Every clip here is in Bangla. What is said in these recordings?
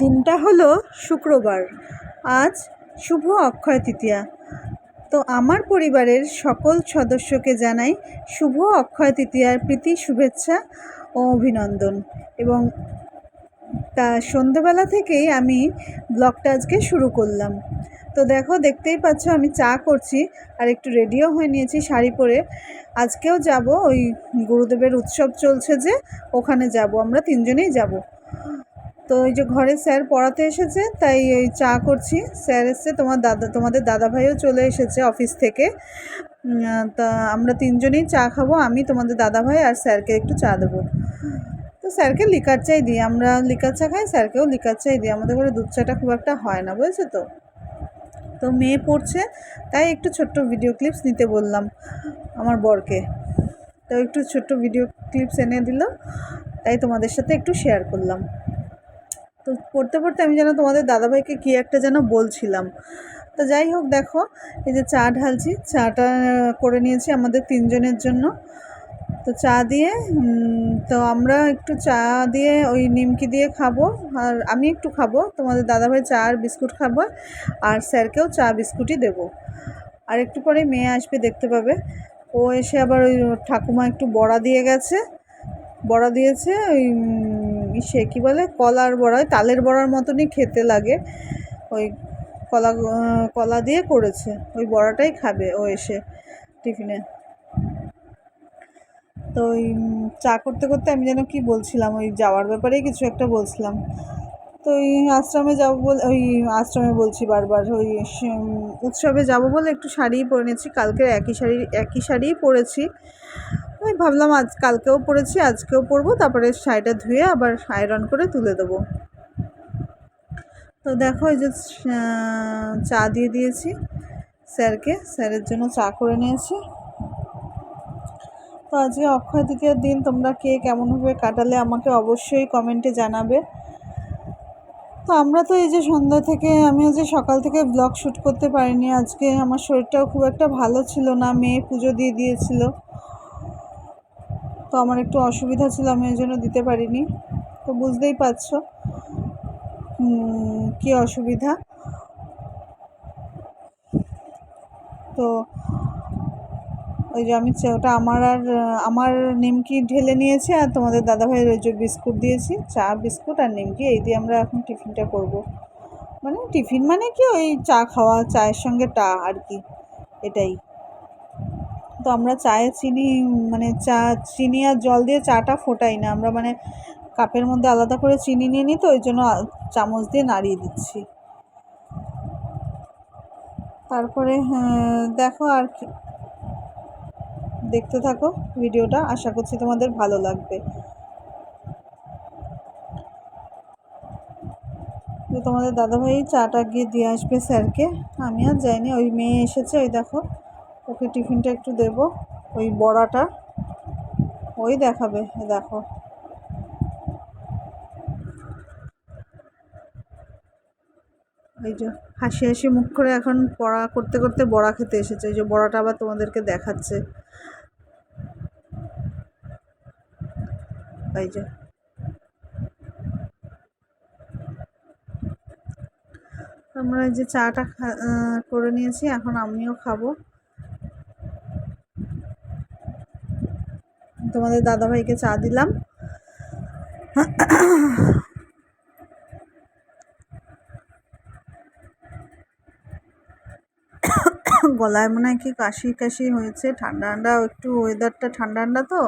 দিনটা হলো শুক্রবার। আজ শুভ অক্ষয় তৃতীয়া। তো আমার পরিবারের সকল সদস্যকে জানাই শুভ অক্ষয় তৃতীয়ার প্রীতি, শুভেচ্ছা ও অভিনন্দন। এবং তা সন্ধেবেলা থেকেই আমি ব্লগটা আজকে শুরু করলাম। তো দেখো, দেখতেই পাচ্ছ আমি চা করছি আর একটু রেডিও হয়ে নিয়েছি শাড়ি পরে। আজকেও যাব, ওই গুরুদেবের উৎসব চলছে যে, ওখানে যাব। আমরা তিনজনেই যাব। তো ওই যে ঘরে স্যার পড়াতে এসেছে, তাই ওই চা করছি। স্যার এসছে, তোমার দাদা, তোমাদের দাদা ভাইও চলে এসেছে অফিস থেকে। তা আমরা তিনজনেই চা খাব, আমি তোমাদের দাদা ভাই আর স্যারকে একটু চা দেবো। তো স্যারকে লিকার চাই দিই, আমরা লিকার চা খাই, স্যারকেও লিকার চাই দিই। আমাদের ঘরে দুধ চাটা খুব একটা হয় না, বুঝেছ তো? তো মেয়ে পড়ছে, তাই একটু ছোট্ট ভিডিও ক্লিপস নিতে বললাম আমার বরকে। তো একটু ছোট্ট ভিডিও ক্লিপস এনে দিল, তাই তোমাদের সাথে একটু শেয়ার করলাম। তো পড়তে পড়তে আমি যেন তোমাদের দাদাভাইকে কী একটা যেন বলছিলাম। তো যাই হোক, দেখো, এই যে চা ঢালছি, চাটা করে নিয়েছি আমাদের তিনজনের জন্য। তো চা দিয়ে তো আমরা একটু চা দিয়ে ওই নিমকি দিয়ে খাব, আর আমি একটু খাব, তোমাদের দাদাভাই চা আর বিস্কুট খাব, আর স্যারকেও চা বিস্কুটই দেবো। আর একটু পরে মেয়ে আসবে, দেখতে পাবে। ও এসে আবার ওই ঠাকুমা একটু বড়া দিয়ে গেছে, বড়া দিয়েছে, ওই সে কী বলে? কলার বড়ায়, তালের বড়ার মতনই খেতে লাগে। ওই কলা কলা দিয়ে করেছে। ওই বড়াটাই খাবে ও এসে টিফিনে। তো ওই চা করতে করতে আমি যেন কি বলছিলাম? ওই যাওয়ার ব্যাপারেই কিছু একটা বলছিলাম। তো ওই আশ্রমে যাব বলে, ওই আশ্রমে বলছি বারবার, ওই উৎসবে যাব বলে একটু শাড়িই পরে নিয়েছি, কালকে একই শাড়ি, একই শাড়িই পরেছি। আমি ভাবলাম আজ, কালকেও পরেছি, আজকেও পরবো, তারপরে শাড়িটা ধুয়ে আবার আয়রন করে তুলে দেবো। তো দেখো এই যে চা দিয়ে দিয়েছি স্যারকে, স্যারের জন্য চা করে নিয়েছি। তো আজকে অক্ষয় তৃতীয়ার দিন, তোমরা কে কেমনভাবে কাটালে আমাকে অবশ্যই কমেন্টে জানাবে। তো আমরা তো এই যে সন্ধ্যা থেকে, আমিও যে সকাল থেকে ব্লগ শ্যুট করতে পারিনি, আজকে আমার শরীরটাও খুব একটা ভালো ছিল না, মেয়ে পুজো দিয়ে দিয়েছিল। তো আমার একটু অসুবিধা ছিল, আমি ওই জন্য দিতে পারিনি। তো বুঝতেই পারছ কী অসুবিধা তো ওই যে আমি ওটা আমার আর আমার নিমকি ঢেলে নিয়েছি আর তোমাদের দাদাভাইয়ের ওই যে বিস্কুট দিয়েছি চা বিস্কুট আর নিমকি। এই দিয়ে আমরা এখন টিফিনটা করব। মানে টিফিন মানে কি? ওই চা খাওয়া চায়ের সঙ্গে টা আর কি এটাই। তো আমরা চায়ে চিনি মানে চা চিনি আর জল দিয়ে চাটা ফোটাই না। আমরা মানে কাপের মধ্যে আলাদা করে চিনি নিয়ে নিই তো ওই জন্য চামচ দিয়ে নাড়িয়ে দিচ্ছি। তারপরে হ্যাঁ, দেখো আর কি দেখতে থাকো ভিডিওটা। আশা করছি তোমাদের ভালো লাগবে। তো তোমাদের দাদাভাই চাটা গিয়ে দিয়ে আসবে স্যারকে। আমি আর যাইনি, ওই মেয়ে এসেছে, ওই দেখো। ওকে টিফিনটা একটু দেবো, ওই বড়াটা। ওই দেখাবে দেখো। এই যে হাসি হাসি মুখ করে এখন পড়া, করতে করতে বড়া খেতে এসেছে। এই যে বড়াটা আবার তোমাদেরকে দেখাচ্ছে। যে। আমরা যে চাটা করে নিয়েছি, এখন আমিও খাব। তোমাদের দাদাভাইকে চা দিলাম। গলায় মনে হয় কি কাশি কাশি হয়েছে ঠান্ডা ঠান্ডা একটু ওয়েদারটা ঠান্ডা ঠান্ডা তো।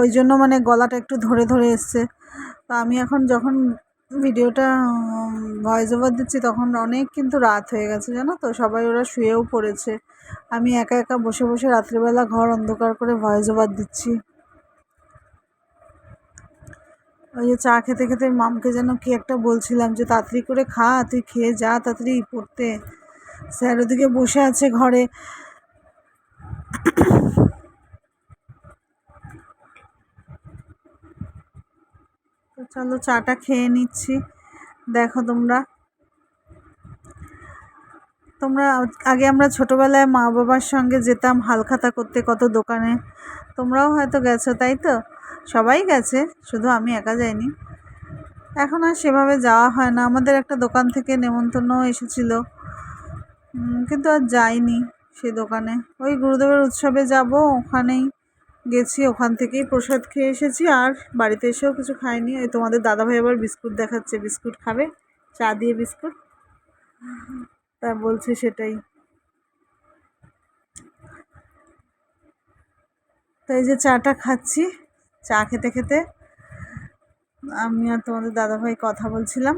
ওই জন্য মানে গলাটা একটু ধরে ধরে এসছে। তো আমি এখন যখন ভিডিওটা ভয়েস ওভার দিচ্ছি, তখন অনেক কিন্তু রাত হয়ে গেছে, জানো তো? সবাই ওরা শুয়েও পড়েছে। আমি একা একা বসে বসে রাত্রিবেলা ঘর অন্ধকার করে ভয়েস ওভার দিচ্ছি। ওই যে চা খেতে খেতে মামকে যেন কি একটা বলছিলাম যে, তাড়াতাড়ি করে খা, তুই খেয়ে যা, তাড়াতাড়ি পড়তে। স্যার ওদিকে বসে আছে ঘরে। চলো চাটা খেয়ে নিচ্ছি। দেখো তোমরা। তোমরা আগে আমরা ছোটোবেলায় মা বাবার সঙ্গে যেতাম হালখাতা করতে কত দোকানে। তোমরাও হয়তো গেছো, তাই তো? সবাই গেছে, শুধু আমি একা যাইনি। এখন আর সেভাবে যাওয়া হয় না। আমাদের একটা দোকান থেকে নেমন্তন্ন এসেছিল। কিন্তু আর যাইনি সে দোকানে। ওই গুরুদেবের উৎসবে যাব ওখানেই। গেছি, ওখান থেকেই প্রসাদ খেয়ে এসেছি। আর বাড়িতে এসেও কিছু খাইনি। ওই তোমাদের দাদাভাই আবার বিস্কুট দেখাচ্ছে। বিস্কুট খাবে? চা দিয়ে বিস্কুট? তা বলছে সেটাই। তো এই যে চাটা খাচ্ছি। চা খেতে খেতে আমি আর তোমাদের দাদাভাই কথা বলছিলাম।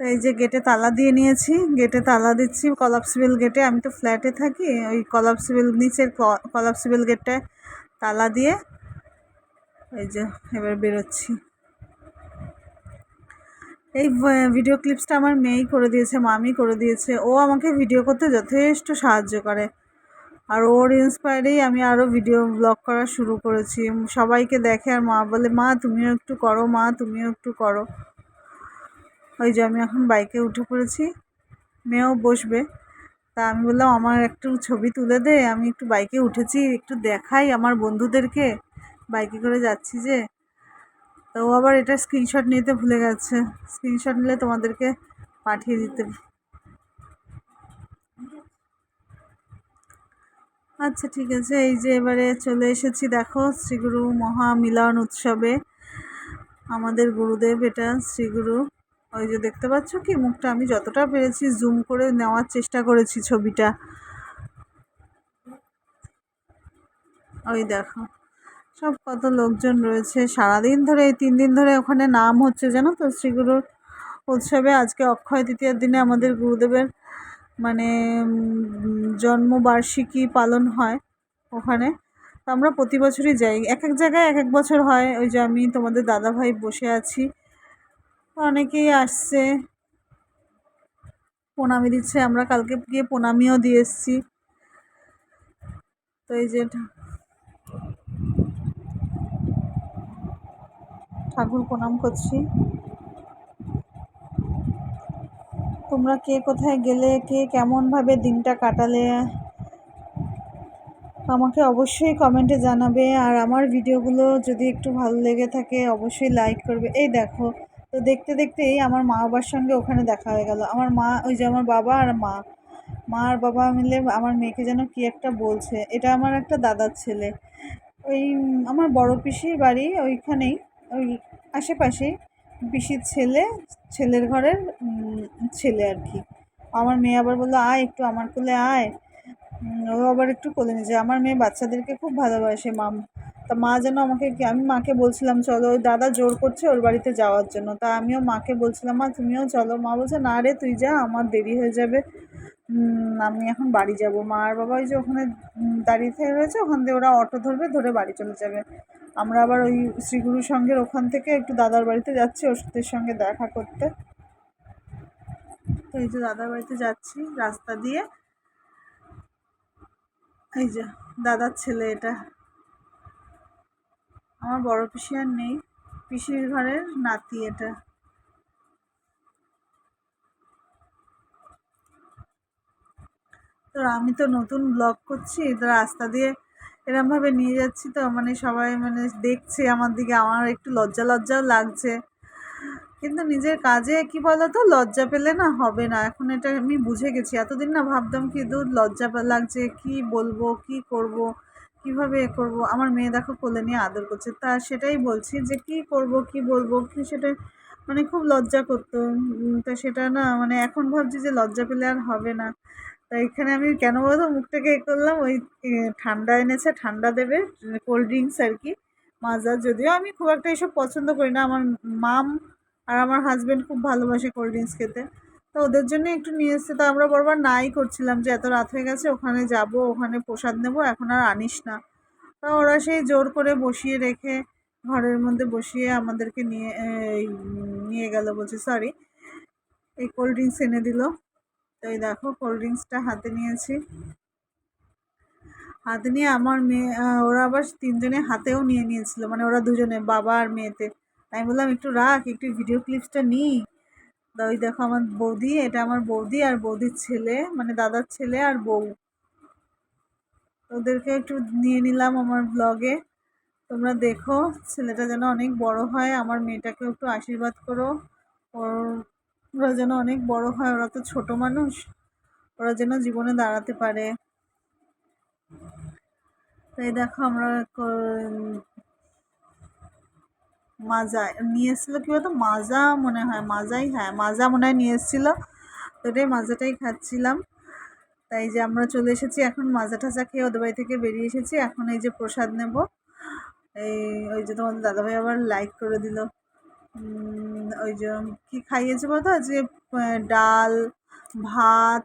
এই যে গেটে তালা দিয়ে নিয়েছি গেটে তালা দিচ্ছি কলাপসিবল গেটে আমি তো ফ্ল্যাটে থাকি, ওই কলাপসিবল নিচের কলাপসিবল গেটটায় তালা দিয়ে এই যে এবার বেরোচ্ছি। এই ভিডিও ক্লিপসটা আমার মেয়েই করে দিয়েছে, মামি করে দিয়েছে। ও আমাকে ভিডিও করতে যথেষ্ট সাহায্য করে। আর ওর ইন্সপায়ারেই আমি আরও ভিডিও ব্লগ করা শুরু করেছি। সবাইকে দেখে আর মা বলে, মা, তুমিও একটু করো, মা, তুমিও একটু করো। ওই যে আমি এখন বাইকে উঠে পড়েছি। মেয়েও বসবে। তা আমি বললাম, আমার একটু ছবি তুলে দে, আমি একটু বাইকে উঠেছি, একটু দেখাই আমার বন্ধুদেরকে। বাইকে করে যাচ্ছি যে। তো ও আবার এটা স্ক্রিনশট নিতে ভুলে গেছে। স্ক্রিনশট নিলে তোমাদেরকে পাঠিয়ে দিতে। আচ্ছা ঠিক আছে। এই যে এবারে চলে এসেছি, দেখো, শ্রীগুরু মহামিলন উৎসবে। আমাদের গুরুদেব এটা, শ্রীগুরু। ওই যে দেখতে পাচ্ছ কি? মুখটা আমি যতটা পেরেছি জুম করে নেওয়ার চেষ্টা করেছি ছবিটা। ওই দেখো। সব কত লোকজন রয়েছে। সারাদিন ধরে, এই তিন দিন ধরে ওখানে নাম হচ্ছে, জানো তো? শ্রীগুরুর উৎসবে আজকে অক্ষয় তৃতীয়ার দিনে আমাদের গুরুদেবের মানে জন্মবার্ষিকী পালন হয় ওখানে। তো আমরা প্রতি বছরই যাই। এক এক জায়গায় এক এক বছর হয়। ওই যে আমি তোমাদের দাদাভাই বসে আছি। অনেকেই আসছে। প্রণামি দিচ্ছে, আমরা কালকে গিয়ে প্রণামিও দিয়ে এসছি। তো এই যে ঠাকুর প্রণাম করছি। তোমরা কে কোথায় গেলে, কে কেমনভাবে দিনটা কাটালে, আমাকে অবশ্যই কমেন্টে জানাবে। আর আমার ভিডিওগুলো যদি একটু ভালো লেগে থাকে, অবশ্যই লাইক করবে। এই দেখো তো দেখতে দেখতেই আমার মা বাবার সঙ্গে ওখানে দেখা হয়ে গেল। আমার মা, ওই যে আমার বাবা আর মা। মা আর বাবা মিলে আমার মেয়েকে যেন কি একটা বলছে। এটা আমার একটা দাদার ছেলে। ওই আমার বড় পিসির বাড়ি ওইখানেই, ওই আশেপাশেই পিসির ছেলে, ছেলের ঘরের ছেলে আর কি। আমার মেয়ে আবার বলল, আয় একটু আমার কোলে আয়। ও আবার একটু কোলে নিয়েছে আমার মেয়ে বাচ্চাদেরকে খুব ভালোবাসে, মাম। তা মা যেন আমাকে আমি মাকে বলছিলাম, চলো, ওই দাদা জোর করছে ওর বাড়িতে যাওয়ার জন্য। তা আমিও মাকে বলছিলাম, মা, তুমিও চলো। মা বলছে, না রে, তুই যা, আমার দেরি হয়ে যাবে। আমি এখন বাড়ি যাব। মা আর বাবা ওই যে ওখানে দাঁড়িয়ে থেকে রয়েছে, ওখান দিয়ে ওরা অটো ধরবে, ধরে বাড়ি চলে যাবে। আমরা আবার ওই শ্রীগুরু সঙ্গের ওখান থেকে একটু দাদার বাড়িতে যাচ্ছি, ওষুধের সঙ্গে দেখা করতে। তো এই যে দাদার বাড়িতে যাচ্ছি, রাস্তা দিয়ে। এই যে, দাদার ছেলে এটা। আমার বড় পিসি আর নেই। পিসির ঘরের নাতি এটা। তো আমি তো নতুন ব্লগ করছি, তো রাস্তা দিয়ে এরমভাবে নিয়ে যাচ্ছি তো মানে সবাই মানে দেখছে আমার দিকে, আমার একটু লজ্জা লজ্জাও লাগছে। কিন্তু নিজের কাজে কি বলতো, লজ্জা পেলে না হবে না। এখন এটা আমি বুঝে গেছি। এতদিন না ভাবতাম কি দূর লজ্জা লাগছে, কি বলব, কি করব? কীভাবে এ করব? আমার মেয়ে দেখো কোলে নিয়ে আদর করছে। তা সেটাই বলছি যে, কি করব, কি বলব? কি সেটা মানে খুব লজ্জা করতো। তা সেটা না মানে এখন ভাবছি যে লজ্জা পেলে আর হবে না। তা এখানে আমি কেন বলতো, মুখটাকে এ করলাম, ওই ঠান্ডা এনেছে, ঠান্ডা দেবে, কোল্ড ড্রিঙ্কস আর কি, মাজা। যদিও আমি খুব একটা এসব পছন্দ করি না। আমার মাম আর আমার হাজব্যান্ড খুব ভালোবাসে কোল্ড ড্রিঙ্কস খেতে। তো ওদের জন্য একটু নিয়ে এসছে। তো আমরা বারবার নাই করছিলাম যে এত রাত হয়ে গেছে, ওখানে যাব, ওখানে প্রসাদ নেব, এখন আর আনিস না। তা ওরা সেই জোর করে বসিয়ে রেখে ঘরের মধ্যে বসিয়ে আমাদেরকে নিয়ে নিয়ে গেল বলছে সরি এই কোল্ড ড্রিঙ্কস এনে দিল। তো এই দেখো কোল্ড ড্রিঙ্কসটা হাতে নিয়েছি। হাতে নিয়ে আমার মেয়ে ওরা আবার তিনজনে হাতেও নিয়ে নিয়েছিল মানে ওরা দুজনে, বাবা আর মেয়েতে। আমি বললাম, একটু রাখ, একটু ভিডিও ক্লিপসটা নিই। ওই দেখো আমার বৌদি, এটা আমার বৌদি আর বৌদির ছেলে মানে দাদার ছেলে আর বউ। ওদেরকে একটু নিয়ে নিলাম আমার ব্লগে তোমরা দেখো, ছেলেটা যেন অনেক বড় হয়, আমার মেয়েটাকেও একটু আশীর্বাদ করো। ওর যেন অনেক বড় হয়, ওরা তো ছোট মানুষ, ওরা যেন জীবনে দাঁড়াতে পারে। তাই দেখো আমরা মাজা নিয়ে এসেছিল কী বলতো? মাজা মনে হয় মাজাই হ্যাঁ মাজা মনে হয় নিয়ে এসেছিল। তো ওটাই মাজাটাই খাচ্ছিলাম। তাই যে আমরা চলে এসেছি এখন মাজা টাজা খেয়ে ওদের বাড়ি থেকে বেরিয়ে এসেছি। এখন এই যে প্রসাদ নেব। এই ওই যে তোমাদের দাদাভাই আবার লাইক করে দিল। ওই যে কী খাইয়েছে বলতো? আহ, ডাল ভাত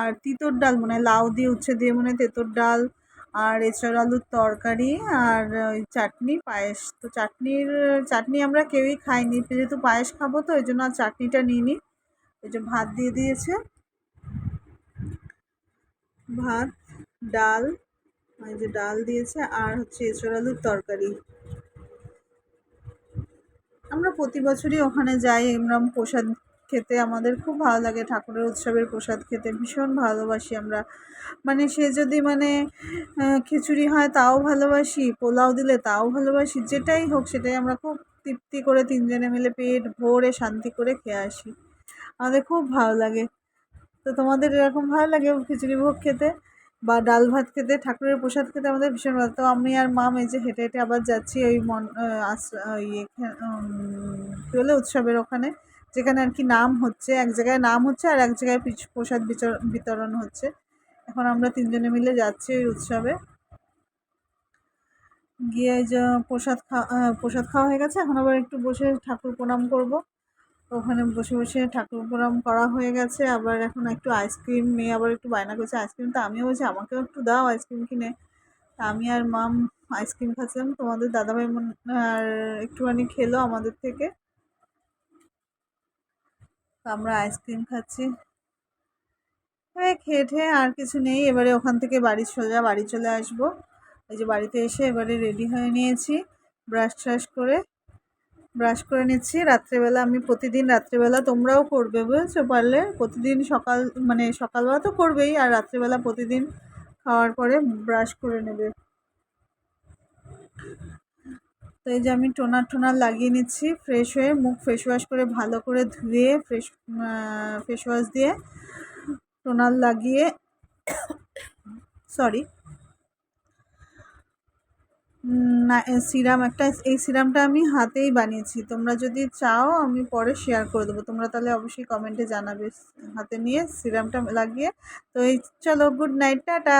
আর তিতর ডাল মনে হয় লাউ দিয়ে উচ্ছে দিয়ে মনে হয় তেঁতর ডাল। আর এঁচড় আলুর তরকারি আর ওই চাটনি, পায়েস। তো চাটনির, চাটনি আমরা কেউই খাইনি। যেহেতু পায়েস খাব তো, ওই জন্য আর চাটনিটা নিইনি। ওই যে ভাত দিয়ে দিয়েছে। ভাত, ডাল এই যে ডাল দিয়েছে, আর হচ্ছে এঁচড় আলুর তরকারি। আমরা প্রতি বছরই ওখানে যাই এরম প্রসাদ খেতে আমাদের খুব ভালো লাগে। ঠাকুরের উৎসবের প্রসাদ খেতে ভীষণ ভালোবাসি আমরা। মানে সে যদি মানে খিচুড়ি হয় তাও ভালোবাসি, পোলাও দিলে তাও ভালোবাসি, যেটাই হোক সেটাই আমরা খুব তৃপ্তি করে তিনজনে মিলে পেট ভরে শান্তি করে খেয়ে আসি। আমাদের খুব ভালো লাগে। তো তোমাদের এরকম ভালো লাগে খিচুড়ি ভোগ খেতে? বা ডাল ভাত খেতে? ঠাকুরের প্রসাদ খেতে আমাদের ভীষণ ভালো তো আমি আর মা যে হেঁটে হেঁটে আবার যাচ্ছি ওই মন ওই এখা- কী বলে উৎসবের ওখানে। যেখানে আর কি নাম হচ্ছে, এক জায়গায় নাম হচ্ছে আর এক জায়গায় প্রসাদ বিতরণ হচ্ছে। এখন আমরা তিনজনে মিলে যাচ্ছি ওই উৎসবে। গিয়ে যে প্রসাদ খাওয়া প্রসাদ খাওয়া হয়ে গেছে। এখন আবার একটু বসে ঠাকুর প্রণাম করব। ওখানে বসে বসে ঠাকুর প্রণাম করা হয়ে গেছে। আবার এখন একটু আইসক্রিম মেয়ে আবার একটু বায়না করছে। আইসক্রিম তো আমিও বলছি, আমাকেও একটু দাও আইসক্রিম কিনে। তা আমি আর মাম আইসক্রিম খাচ্ছিলাম। তোমাদের দাদাভাই মন- আর একটুখানি খেলো আমাদের থেকে। তো আমরা আইসক্রিম খাচ্ছি। হ্যাঁ খেয়ে ঠেয়ে আর কিছু নেই। এবারে ওখান থেকে বাড়ি সোজা বাড়ি চলে আসব। এই যে বাড়িতে এসে এবারে রেডি হয়ে নিয়েছি। ব্রাশ ট্রাশ করে, ব্রাশ করে নিচ্ছি। রাত্রেবেলা আমি প্রতিদিন, রাত্রেবেলা তোমরাও করবে, বুঝেছ? পারলে প্রতিদিন সকাল মানে সকালবেলা তো করবেই, আর রাত্রেবেলা প্রতিদিন খাওয়ার পরে ব্রাশ করে নেবে। তো এই যে আমি টোনার টোনার লাগিয়ে নিচ্ছি ফ্রেশ হয়ে মুখ ফেস ওয়াশ করে ভালো করে ধুয়ে ফ্রেশ ফেস ওয়াশ দিয়ে টোনার লাগিয়ে সরি না সিরাম একটা, এই সিরামটা আমি হাতেই বানিয়েছি। তোমরা যদি চাও, আমি পরে শেয়ার করে দেবো। তোমরা তাহলে অবশ্যই কমেন্টে জানাবে। হাতে নিয়ে সিরামটা লাগিয়ে, তো এই, চলো গুড নাইট টাটা!